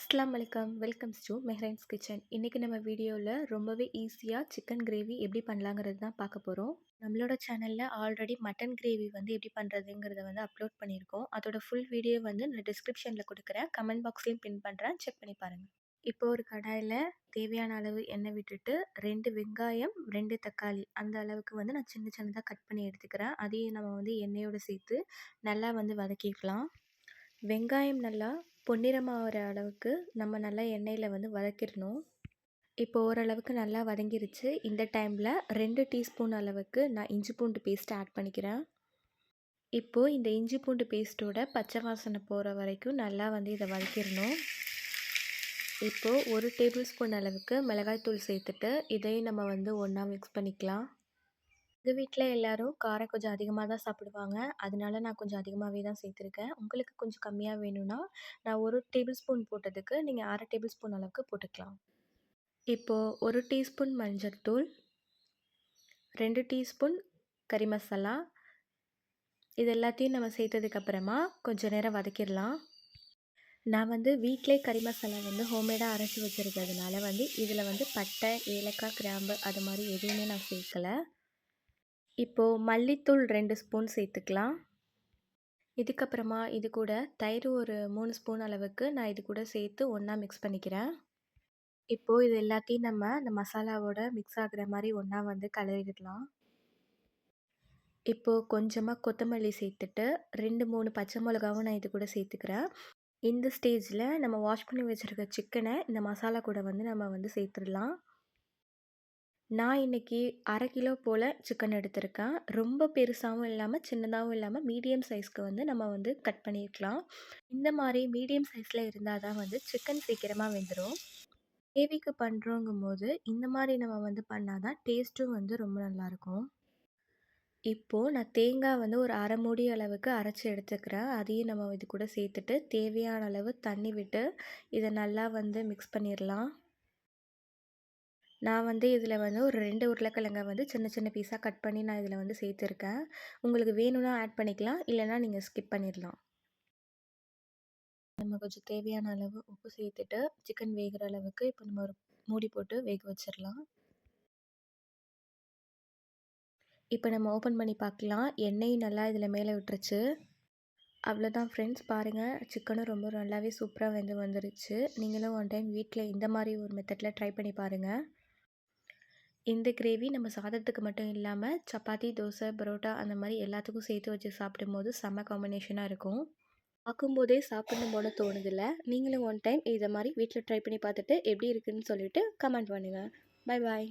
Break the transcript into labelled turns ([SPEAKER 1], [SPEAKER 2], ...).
[SPEAKER 1] அஸ்லாம் வலைக்கம் welcomes to மெஹ்ரைன்ஸ் kitchen. இன்றைக்கி நம்ம வீடியோவில் ரொம்பவே ஈஸியாக சிக்கன் கிரேவி எப்படி பண்ணலாங்கிறது தான் பார்க்க போகிறோம் நம்மளோட சேனலில் ஆல்ரெடி மட்டன் கிரேவி வந்து எப்படி பண்ணுறதுங்கிறத வந்து அப்லோட் பண்ணியிருக்கோம். அதோட ஃபுல் வீடியோ வந்து நான் டிஸ்கிரிப்ஷனில் கொடுக்குறேன். கமெண்ட் பாக்ஸ்லேயும் பின் பண்ணுறேன் செக் பண்ணி பாருங்கள் இப்போ ஒரு கடாயில் தேவையான அளவு எண்ணெய் விட்டுட்டு ரெண்டு வெங்காயம் ரெண்டு தக்காளி அந்த அளவுக்கு வந்து நான் சின்ன சின்னதாக கட் பண்ணி எடுத்துக்கிறேன். அதையும் நம்ம வந்து எண்ணெயோடு சேர்த்து நல்லா வந்து வதக்கிக்கலாம். வெங்காயம் நல்லா பொன்னிறமாகிற அளவுக்கு நம்ம நல்லா எண்ணெயில் வந்து வதக்கிடணும். இப்போ ஓரளவுக்கு நல்லா வதங்கிருச்சு. இந்த டைமில் ரெண்டு டீஸ்பூன் அளவுக்கு நான் இஞ்சி பூண்டு பேஸ்ட் ஆட் பண்ணிக்கிறேன். இப்போது இந்த இஞ்சி பூண்டு பேஸ்ட்டோட பச்சை வாசனை போகிற வரைக்கும் நல்லா வந்து இதை வதக்கிடணும். இப்போது ஒரு டேபிள் ஸ்பூன் அளவுக்கு மிளகாய்த்தூள் சேர்த்துட்டு இதையும் நம்ம வந்து ஒன்றா மிக்ஸ் பண்ணிக்கலாம். எங்கள் வீட்டில் எல்லோரும் காரம் கொஞ்சம் அதிகமாக தான் சாப்பிடுவாங்க. அதனால நான் கொஞ்சம் அதிகமாகவே தான் சேர்த்துருக்கேன். உங்களுக்கு கொஞ்சம் கம்மியாக வேணும்னா நான் ஒரு டேபிள் ஸ்பூன் போட்டதுக்கு நீங்கள் அரை டேபிள் ஸ்பூன் அளவுக்கு போட்டுக்கலாம். இப்போது ஒரு டீஸ்பூன் மஞ்சள் தூள் ரெண்டு டீஸ்பூன் கறி மசாலா இது எல்லாத்தையும் நம்ம சேர்த்ததுக்கப்புறமா கொஞ்சம் நேரம் வதக்கிடலாம். நான் வந்து வீட்டிலே கறி மசாலா வந்து ஹோம்மேடாக அரைச்சி வச்சுருக்கிறதுனால வந்து இதில் வந்து பட்டை ஏலக்காய் கிராம்பு அது மாதிரி எதுவுமே நான் சேர்க்கலை. இப்போது மல்லித்தூள் ரெண்டு ஸ்பூன் சேர்த்துக்கலாம். இதுக்கப்புறமா இது கூட தயிர் ஒரு மூணு ஸ்பூன் அளவுக்கு நான் இது கூட சேர்த்து ஒன்றா மிக்ஸ் பண்ணிக்கிறேன். இப்போது இது எல்லாத்தையும் நம்ம அந்த மசாலாவோட மிக்ஸ் ஆகிற மாதிரி ஒன்றா வந்து கலரிடலாம். இப்போது கொஞ்சமாக கொத்தமல்லி சேர்த்துட்டு ரெண்டு மூணு பச்சை மிளகாவும் நான் இது கூட சேர்த்துக்கிறேன். இந்த ஸ்டேஜில் நம்ம வாஷ் பண்ணி வச்சுருக்க சிக்கனை இந்த மசாலா கூட வந்து நம்ம வந்து சேர்த்துடலாம். நான் இன்றைக்கி அரை கிலோ போல் சிக்கன் எடுத்திருக்கேன். ரொம்ப பெருசாகவும் இல்லாமல் சின்னதாகவும் இல்லாமல் மீடியம் சைஸ்க்கு வந்து நம்ம வந்து கட் பண்ணியிருக்கலாம் இந்த மாதிரி மீடியம் சைஸில் இருந்தால் தான் வந்து சிக்கன் சீக்கிரமாக வெந்துடும் கிரேவிக்கு பண்ணுறோங்கும் போது இந்த மாதிரி நம்ம வந்து பண்ணால் தான் டேஸ்ட்டும் வந்து ரொம்ப நல்லாயிருக்கும். இப்போது நான் தேங்காய் வந்து ஒரு அரை மூடி அளவுக்கு அரைச்சி எடுத்துக்கிறேன். அதையும் நம்ம இது கூட சேர்த்துட்டு தேவையான அளவு தண்ணி விட்டு இதை நல்லா வந்து மிக்ஸ் பண்ணிடலாம் நான் வந்து இதில் வந்து ஒரு ரெண்டு உருளைக்கிழங்க வந்து சின்ன சின்ன பீஸாக கட் பண்ணி நான் இதில் வந்து சேர்த்துருக்கேன். உங்களுக்கு வேணும்னா ஆட் பண்ணிக்கலாம். இல்லைனா நீங்கள் ஸ்கிப் பண்ணிடலாம் நம்ம கொஞ்சம் தேவையான அளவு உப்பு சேர்த்துட்டு சிக்கன் வேகிற அளவுக்கு இப்போ நம்ம ஒரு மூடி போட்டு வேக வச்சிடலாம் இப்போ நம்ம ஓப்பன் பண்ணி பார்க்கலாம் எண்ணெய் நல்லா இதில் மேலே விட்டுருச்சு. அவ்வளோதான் ஃப்ரெண்ட்ஸ் பாருங்கள் சிக்கனும் ரொம்ப நல்லாவே சூப்பராக வெந்து வந்துருச்சு. நீங்களும் ஒன் டைம் வீட்டில் இந்த மாதிரி ஒரு மெத்தடில் ட்ரை பண்ணி பாருங்கள் இந்த கிரேவி நம்ம சாதத்துக்கு மட்டும் இல்லாமல் சப்பாத்தி தோசை பரோட்டா அந்த மாதிரி எல்லாத்துக்கும் சேர்த்து வச்சு சாப்பிடும்போது செம்ம காம்பினேஷனாக இருக்கும். பார்க்கும்போதே சாப்பிடணும் போல தோணுதில்ல. நீங்களும் ஒன் டைம் இதை மாதிரி வீட்டில் ட்ரை பண்ணி பார்த்துட்டு எப்படி இருக்குதுன்னு சொல்லிவிட்டு கமெண்ட் பண்ணுங்கள் பாய் பாய்